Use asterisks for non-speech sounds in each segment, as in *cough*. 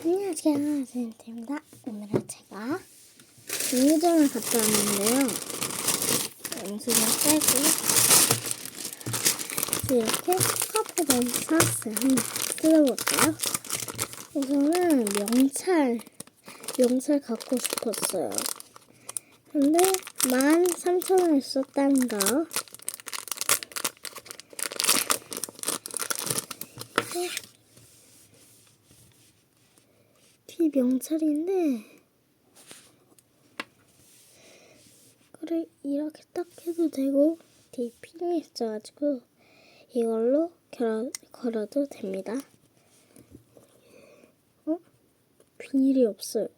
안녕하세요, 제인트입니다. 오늘은 제가 음료점을 갔다 왔는데요. 음식을 빼고 이렇게 사왔어요. 한번 뜯어볼까요? 우선은 명찰, 명찰 갖고 싶었어요. 근데 13,000원 썼다는 명찰인데 그래 이렇게 딱 해도 되고 핀이 있어가지고 이걸로 걸어, 걸어도 됩니다. 어? 비닐이 없어요.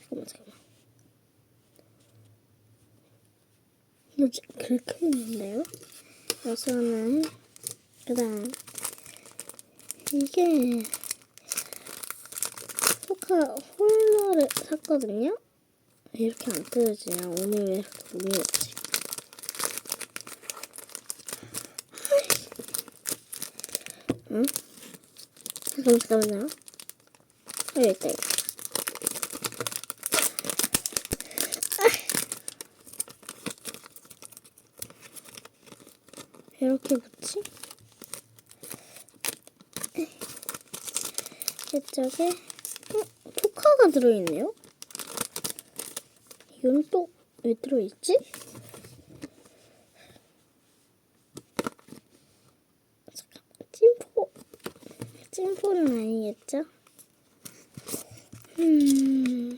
잠깐만 잠깐만. 좀 그렇게 있는데요? 우선은 그다음 이게 포카 홀러를 샀거든요. 왜 이렇게 안 뜯어지냐? 오늘 왜 이렇게 없지? 응? 잠깐만, 잠깐만요. 여기. 왜 이렇게 붙지? 이쪽에 어, 들어있네요. 이건 또 왜 들어있지? 잠깐, 찜포. 찜포는 아니겠죠? 음,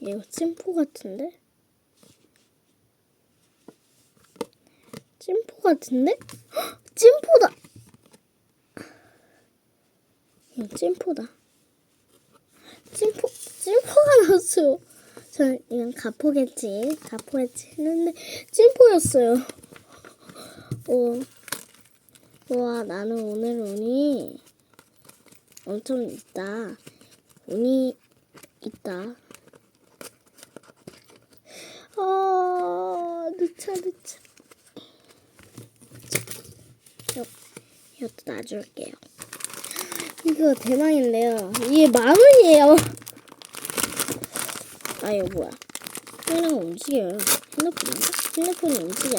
이거 찜포 같은데? 찜포 같은데? 헉, 찜포다! 이거 찜포다. 찜포, 찜포가 나왔어요. 전 이건 가포겠지. 가포겠지 했는데 찜포였어요. 오, 우와, 나는 오늘 운이 엄청 있다. 운이 있다. 아, 늦차, 늦차. 저, 이것도 놔줄게요. 이거 대망인데요. 이게 만 원이에요. 아 이거 뭐야? 카메라가 움직여요. 핸드폰인가? 핸드폰이 움직여.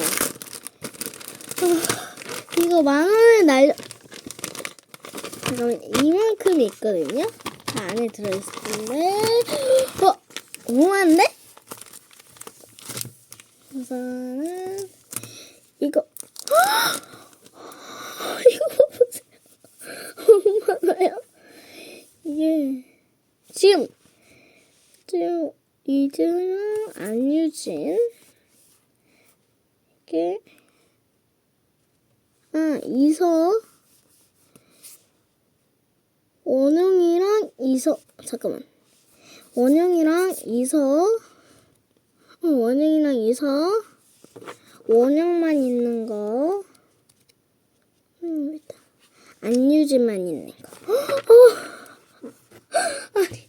아, 이거 만 원을 날려. 잠깐만 이만큼 있거든요. 다 안에 들어있을 텐데. 어, 오만데? 우선은. 이거 보세요. 너무 많아요. 이게 지금 지금 이준영 안유진 이게 아 이서 원영이랑 이서 잠깐만. 원영이랑 이서 어, 원영이랑 이서 원영만 있는 거. 음, 일단 안유진만 있는 거. 어, 아니.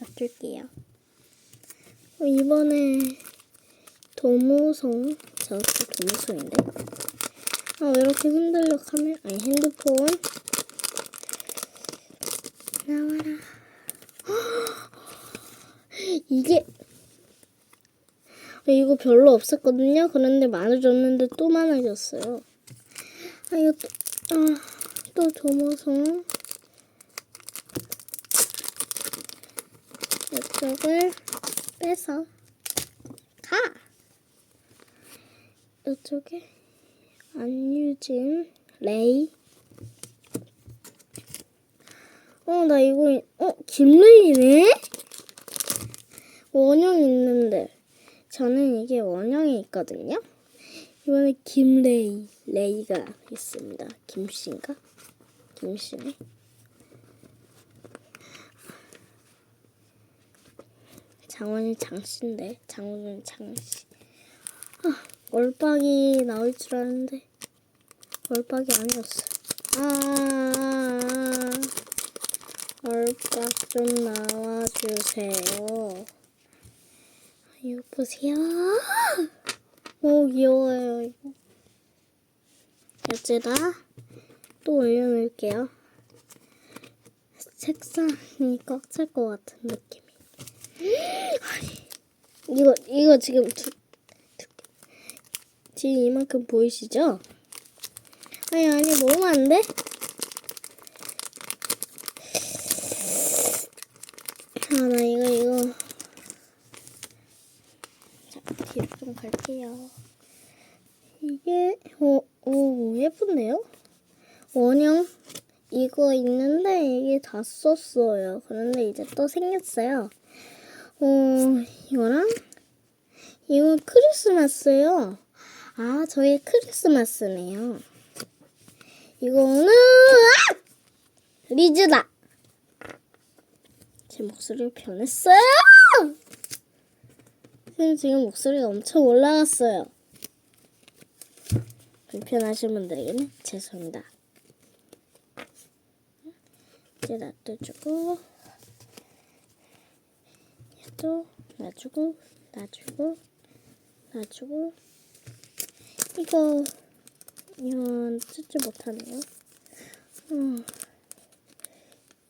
놔둘게요. 어, 이번에 도무송, 저도 도무송인데? 아, 왜 이렇게 흔들려 카메라, 아니 핸드폰. 나와라. *gasps* 이게, 어, 이거 별로 없었거든요? 그런데 많아졌는데 또 많아졌어요. 아, 이거 또, 아, 또 도무송. 이쪽을 빼서 가. 이쪽에 안유진, 레이. 어, 나 이거, 어, 김레이네? 원형 있는데. 저는 이게 원형이 있거든요. 이번에 김레이, 레이가 있습니다. 김씨인가? 김씨네. 장원이 장씨인데 장원은 장씨. 아, 얼빡이 나올 줄 알았는데 얼빡이 아니었어. 아, 얼빡 좀 나와주세요. 이거 보세요. 너무 귀여워요 이거. 어째다 또 올려놓을게요. 책상이 꽉 찰 것 같은 느낌 이거 이거 지금 두, 두, 지금 이만큼 보이시죠? 아니 아니 너무 안 돼? 아나 이거 이거 자 뒤로 좀 갈게요. 이게 오, 오 예쁜데요? 원형 이거 있는데 이게 다 썼어요. 그런데 이제 또 생겼어요. 어 이거랑 이거 크리스마스예요. 아 저희 크리스마스네요. 이거는 아! 리즈다. 제 목소리를 변했어요. 선생님 지금 목소리가 엄청 올라갔어요. 불편하신 분들에게는 죄송합니다. 이제 놔둬주고 얘도 놔주고 놔주고 놔주고 이거 이건 쓰지 못하네요. 어,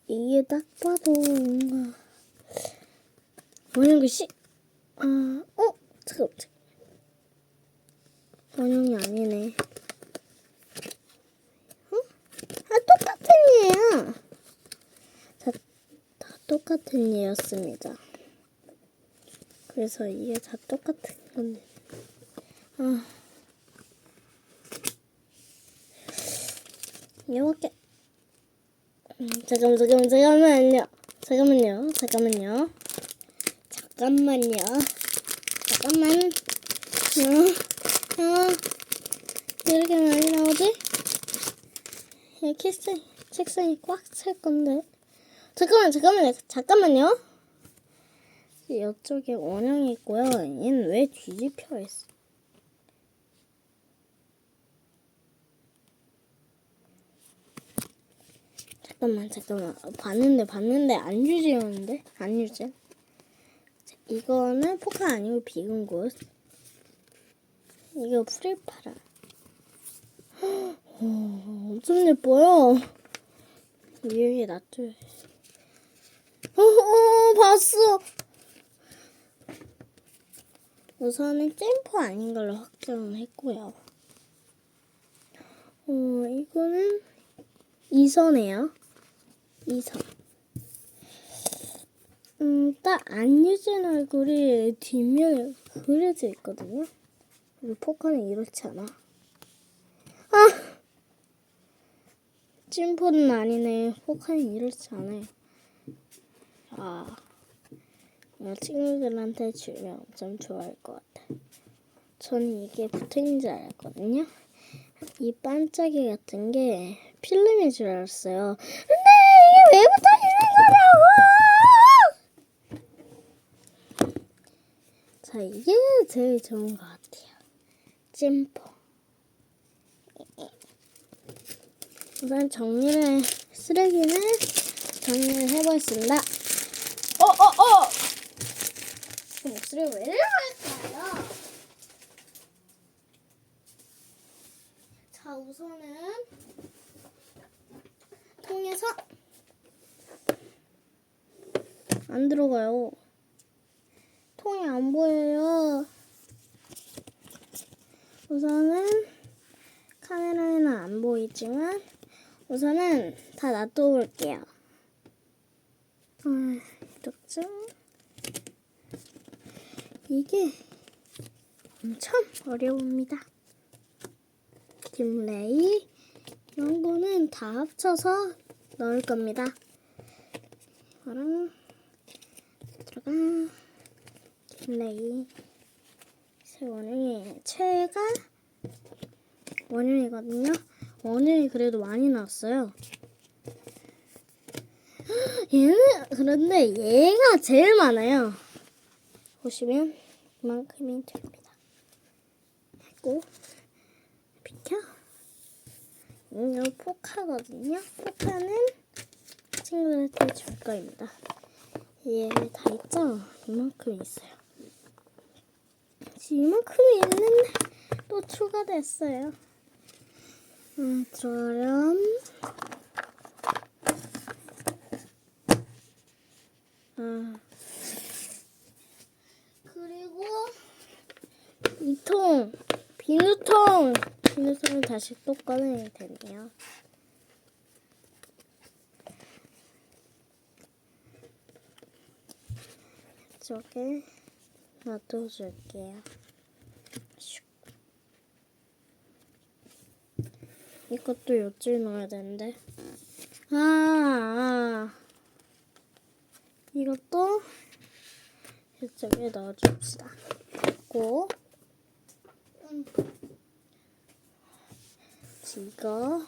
이게 딱 봐도 뭔가 원형 글씨 아, 어? 잠깐 잠깐 원형이 아니네. 어? 아 똑같은 얘야. 다, 다 똑같은 얘였습니다. 그래서 이게 다 똑같은 건데. 아. 이렇게. 음, 잠깐, 잠깐, 잠깐만요. 잠깐만요. 잠깐만요. 잠깐만요. 잠깐만. 어, 어, 이렇게 많이 나오지? 이 키스, 책상이 꽉 찰 건데. 잠깐만, 잠깐만요. 잠깐만요. 이쪽에 원형이 있고요. 얘는 왜 뒤집혀 있어? 잠깐만, 잠깐만. 봤는데, 봤는데, 안 유지였는데? 안 유지. 자, 이거는 포카 아니고 비군 곳. 이거 프리파라. 오, 엄청 예뻐요. 위에 놔둬. 어, 어, 봤어. 우선은 잼퍼 아닌 걸로 확정을 했고요. 어, 이거는 이선이에요. 이선. 음, 딱 안 유진 얼굴이 뒷면에 그려져 있거든요. 그리고 포카는 이렇지 않아. 아! 찐포는 아니네. 포카는 이렇지 않아요. 아. 이거 친구들한테 주면 엄청 좋아할 것 같아. 저는 이게 붙어있는 줄 알았거든요. 이 반짝이 같은 게 필름인 줄 알았어요. 근데 이게 왜 붙어있는 거냐고! 자, 이게 제일 좋은 것 같아요. 찜포. 우선 정리를, 쓰레기는 정리를 해보겠습니다. 어, 어, 어! 그 목소리가 왜 이럴까요? 자, 우선은 통에서 안 들어가요. 통이 안 보여요. 우선은 카메라에는 안 보이지만 우선은 다 놔둬볼게요. 아, 이렇게 이게 엄청 어려웁니다. dim레이 이런 거는 다 합쳐서 넣을 겁니다. 이거랑 들어가 dim레이 새 원형이 최애가 원형이거든요. 원형이 그래도 많이 나왔어요. *gasps* 얘는 그런데 얘가 제일 많아요. 보시면 이만큼이 됩니다. 했고 비켜. 이거 포카거든요. 포카는 친구들한테 줄 거입니다. 얘다 있죠? 이만큼 있어요. 지금 이만큼이 있는데 또 추가됐어요. 음, 저렴. 아. 그리고 이 통, 비누통. 비누통을 다시 또 꺼내야 되네요. 이쪽에 놔둬줄게요. 슉. 이것도 요줄 넣어야 되는데. 아, 아. 이것도 이쪽에 넣어줍시다. 됐고. 음. 이거.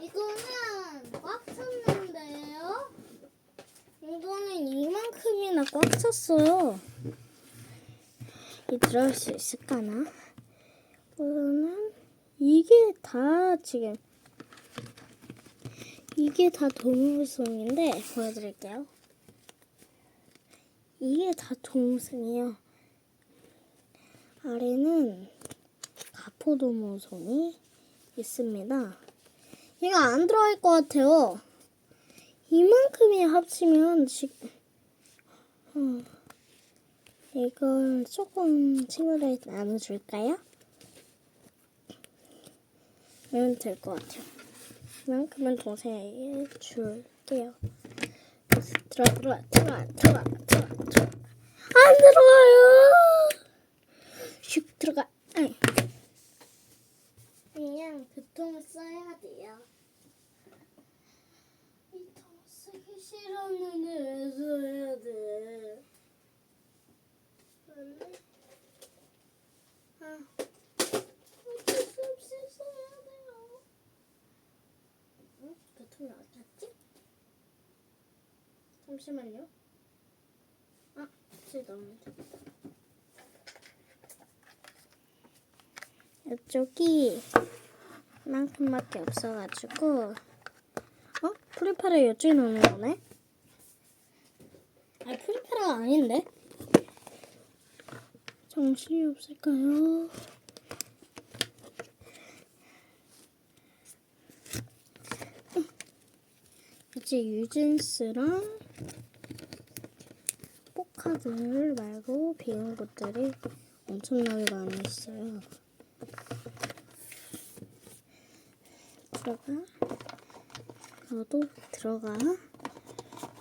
이거는 꽉 찼는데요? 이거는 이만큼이나 꽉 찼어요. 이 들어갈 수 있을까나? 이거는 이게 다 지금 이게 다 동물송인데 보여드릴게요. 이게 다 동물송이에요. 아래는 가포동물송이 있습니다. 얘가 안 들어갈 것 같아요. 이만큼이 합치면 지금 어, 이걸 조금 친구들 나눠줄까요? 그러면 될 것 같아요. 이만큼은 동생에게 줄게요. 들어 들어 들어 들어 들어 들어 안 들어가요. 슉 들어가. 아이. 그냥 그 통을 써야 돼요. 이 통 쓰기 싫었는데 왜 써야 돼? 안 돼? 아, 어쩔 수 없이 써야 돼요. 응? 그 통이 어디 갔지? 잠시만요. 아, 다시 넣으면 이쪽이 만큼밖에 없어가지고 어? 프리파라 이쪽에 넣는 거네? 아 프리파라가 아닌데? 정신이 없을까요? 이제 유진스랑 포카들 말고 비운 것들이 엄청나게 많이 있어요. 들어가. 너도 들어가.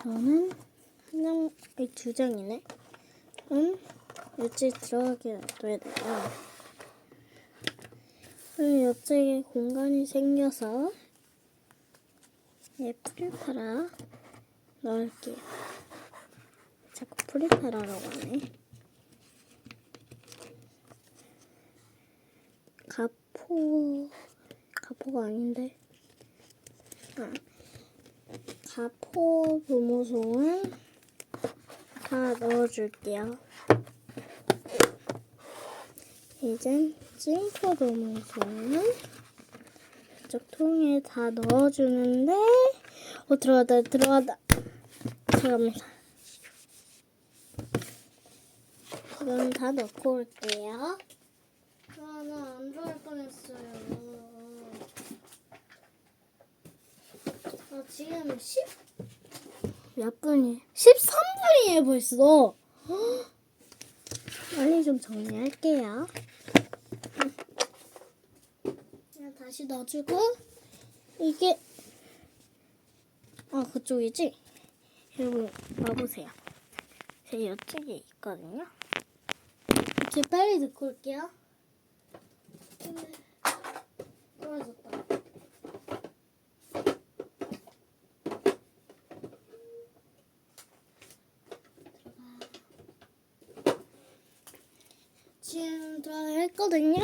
너는 한 장, 두 장이네. 응? 일찍 들어가게 놔둬야 돼요. 그리고 이쪽에 공간이 생겨서 얘 프리파라 넣을게요. 자꾸 프리파라라고 하네. 가포 가포가 아닌데. 아, 가포 부모송은 다 넣어줄게요. 이젠 찐포 부모송은 이쪽 통에 다 넣어주는데, 어 들어가다 들어가다 들어갑니다. 이건 다 넣고 올게요. 아, 나 안 들어갈 뻔했어요. 아, 지금 10? 몇 분이? 13분이에요, 벌써. *gasps* 헉! 빨리 좀 정리할게요. 그냥 다시 넣어주고, 이게, 아, 그쪽이지? 여러분, 와보세요. 제 이쪽에 있거든요. 이렇게 빨리 넣고 올게요. 근데, 떨어졌다. 들어갔거든요.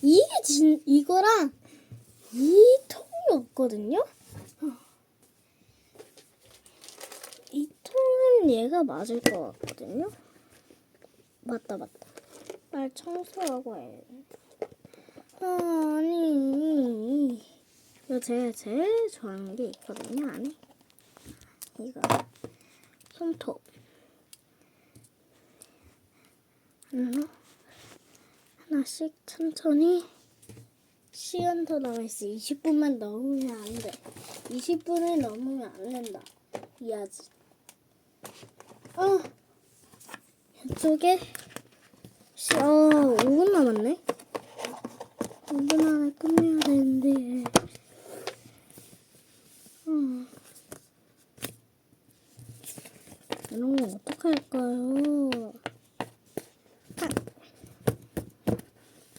이게 진 이거랑 이 통이 없거든요. 어. 이 통은 얘가 맞을 것 같거든요. 맞다 맞다. 빨리 청소하고 해야겠네. 아, 아니 이거 제가 제일 좋아하는 게 있거든요 안에 이거 손톱 하나 하나씩 천천히 시간 더 남아있어. 20분만 넘으면 안 돼. 20분을 넘으면 안 된다. 이 아직. 어. 이쪽에 시, 어, 5분 남았네. 5분 안에 끝내야 되는데. 어. 이런 거 어떡할까요?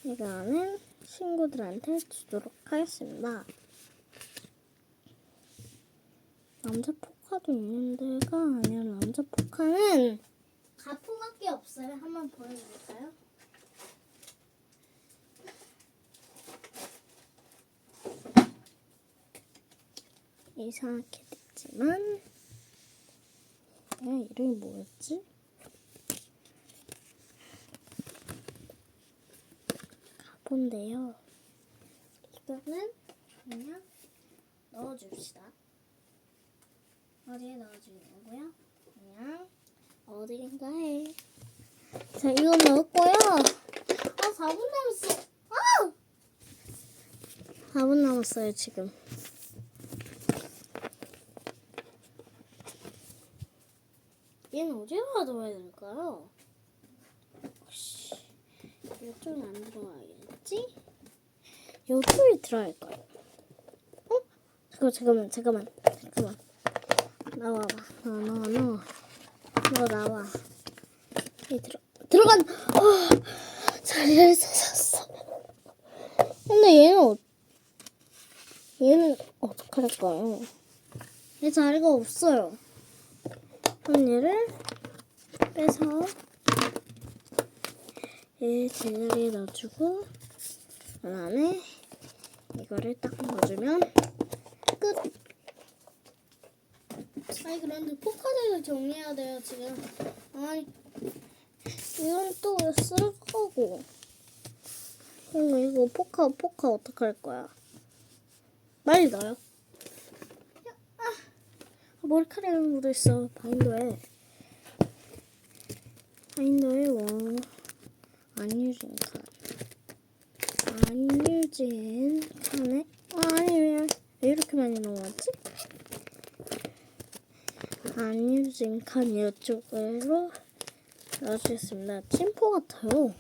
이거는 친구들한테 주도록 하겠습니다. 남자 포카도 있는 데가 아니라 남자 포카는 가포밖에 없어요. 한번 보여드릴까요? 이상하게 됐지만 얘 이름이 뭐였지? 가본데요. 이거는 그냥 넣어줍시다. 어디에 넣어주냐고요? 그냥 어디인가에. 자, 이거 넣었고요. 아, 4분 남았어. 아! 4분 남았어요, 지금. 얘는 어디다가 넣어야 될까요? 이쪽에 안 들어가야겠 지? 이쪽에 들어갈까요? 어? 잠깐 잠깐만 잠깐만 잠깐만 나와봐 너너너너 나와 이 들어 들어간 어 자리를 찾았어 근데 얘는 어, 얘는 어떡할까요? 얘 자리가 없어요 그럼 얘를 빼서 얘 제자리에 넣어주고 그 다음에 이거를 딱 넣어주면 끝. 아니 그런데 포카들을 정리해야 돼요 지금. 아니 이건 또 쓸 거고. 이거 이거 포카 포카 어떡할 거야? 빨리 넣어요. 아, 머리카락이 묻어 있어 바인더에. 바인더에 와 안유진 칸. 안유진 칸에 아니 왜, 왜 이렇게 많이 넣어왔지? 안유진 칸 이쪽으로 넣어주겠습니다. 침포 같아요.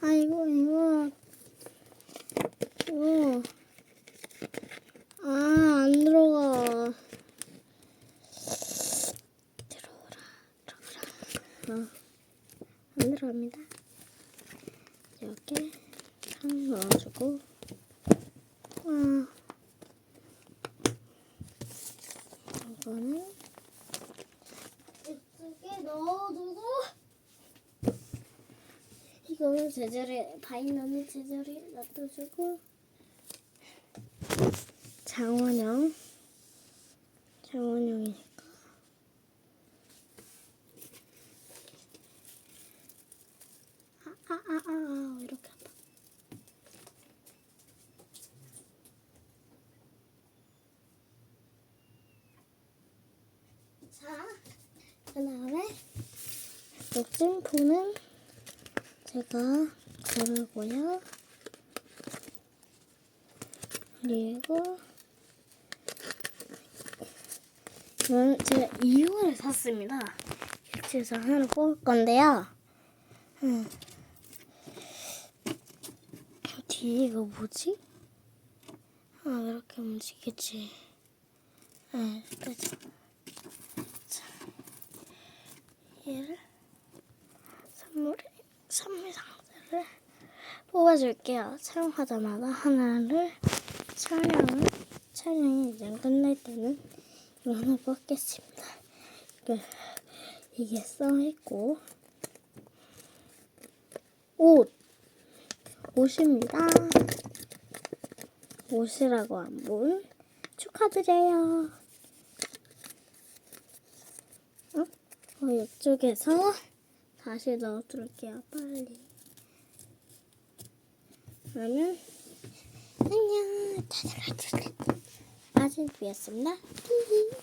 아 이거 이거 이거 아 안 들어가. 들어오라 들어오라. 어, 안 들어갑니다. 이렇게 탁 넣어주고. 와 이거는 이쪽에 넣어두고. 이거는 제자리에 바이너는 제자리에 놔둬주고. 장원영. 장원영이니까 아아아아 아, 아, 아, 이렇게 아파 자, 그 다음에 녹진포는 제가 고르고요. 그리고 이거는 제가 이거를 샀습니다. 일치에서 하나 뽑을 건데요. 음. 뒤에 이거 뭐지? 아, 이렇게 움직이지. 네, 그죠. 얘를 선물 선물 상자를 뽑아줄게요. 촬영하자마자 하나를 촬영을 촬영이 이제 끝날 때는 이거 하나 뽑겠습니다. 이게 이게 써 있고 옷 옷입니다. 옷이라고 한분 축하드려요. 어, 이쪽에서 다시 넣어둘게요, 빨리. 그러면, 안녕. 다들 아직 비었습니다.